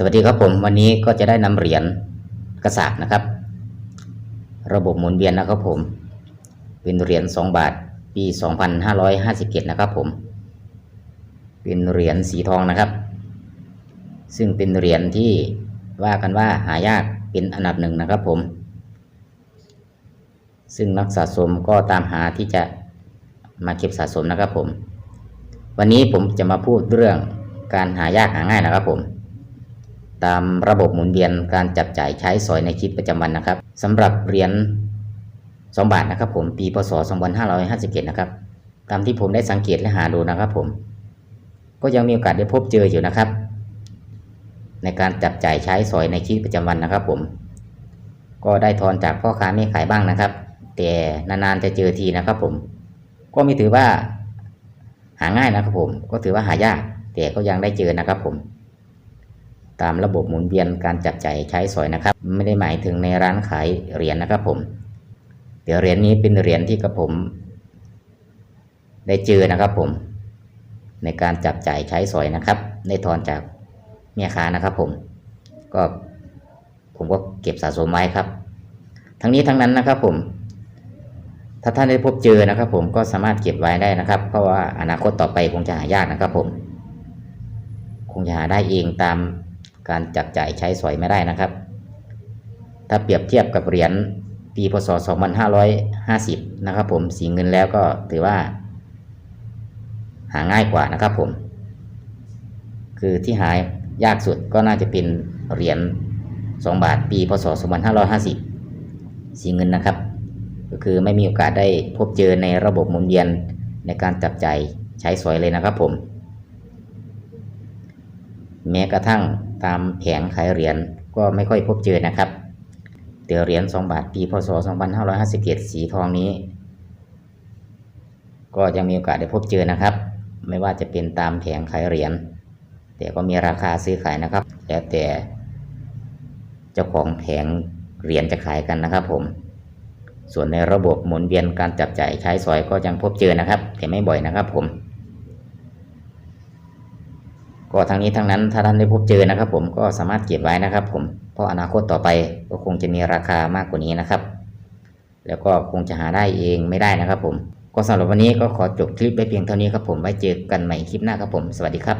สวัสดีครับผมวันนี้ก็จะได้นำเหรียญกระสากนะครับ ระบบหมุนเวียนนะครับผม เป็นเหรียญ2บาทปี2557นะครับผม เป็นเหรียญสีทองนะครับ ซึ่งเป็นเหรียญที่ว่ากันว่าหายากเป็นอันดับหนึ่งนะครับผม ซึ่งนักสะสมก็ตามหาที่จะมาเก็บสะสมนะครับผม วันนี้ผมจะมาพูดเรื่องการหายากหาง่ายนะครับผม ตามระบบหมุนเวียนการจับจ่ายใช้สอยในชีวิตประจำวันนะครับสำหรับเหรียญ2บาทนะครับผมปีพศ2557นะครับตามที่ผมได้สังเกตและหาดูนะครับผม ก็ยังมีโอกาสได้พบเจออยู่นะครับ ในการจับจ่ายใช้สอยในชีวิตประจำวันนะครับ ผม ก็ได้ทอนจากพ่อค้าแม่ขายบ้างนะครับ แต่นานๆจะเจอทีนะครับ ผม ก็ไม่ถือว่าหาง่ายนะครับผม ก็ถือว่าหายาก แต่ก็ยังได้เจอนะครับผม ตามระบบหมุนเวียนการจับจ่ายใช้สอยนะครับ ไม่ได้หมายถึงในร้านขายเหรียญนะครับผม เดี๋ยวเหรียญนี้เป็นเหรียญที่กระผม ได้เจอนะครับผม ในการจับจ่ายใช้สอยนะครับได้ทอนจากแม่ค้านะครับ ผม ก็ผมก็เก็บสะสมไว้ครับ ทั้งนี้ทั้งนั้นนะครับผมถ้าท่านได้พบเจอนะครับ ผมก็สามารถเก็บไว้ได้นะครับ เพราะว่าอนาคตต่อไปคงจะหายากนะครับ ผม คงจะหาได้เองตาม การจับจ่ายใช้สอยไม่ได้นะครับ ถ้าเปรียบเทียบกับเหรียญปีพศ 2550 นะครับผมสีเงินแล้วก็ถือว่า หาง่ายกว่านะครับผม คือที่หายยากสุดก็น่าจะเป็นเหรียญ2บาทปีพศ 2550 สีเงินนะครับ ก็คือไม่มีโอกาสได้พบเจอในระบบหมุนเวียนในการจับจ่ายใช้สอยเลยนะครับผม แม้กระทั่ง ตามแผงขายเหรียญก็ไม่ค่อยพบเจอนะครับเดี๋ยวเหรียญ2บาทปีพศ 2557 สีทองนี้ ก็ยังมีโอกาสได้พบเจอนะครับ ไม่ว่าจะเป็นตามแผงขายเหรียญแต่ก็มีราคาซื้อขายนะครับ แล้วแต่เจ้าของแผงเหรียญจะขายกันนะครับ ผม ส่วนในระบบหมุนเวียนการจับจ่ายใช้สอยก็ยังพบเจอนะครับ แต่ไม่บ่อยนะครับผม ก็ทั้งนี้ทั้งนั้นถ้าท่านได้พบเจอนะครับ ผมก็สามารถเก็บไว้นะครับ ผมเพราะอนาคตต่อไปก็คงจะมีราคามากกว่านี้นะครับ แล้วก็คงจะหาได้เองไม่ได้นะครับ ผมก็สำหรับวันนี้ก็ขอจบคลิปไปเพียงเท่านี้ครับผมไว้เจอกันใหม่คลิปหน้าครับผม สวัสดีครับ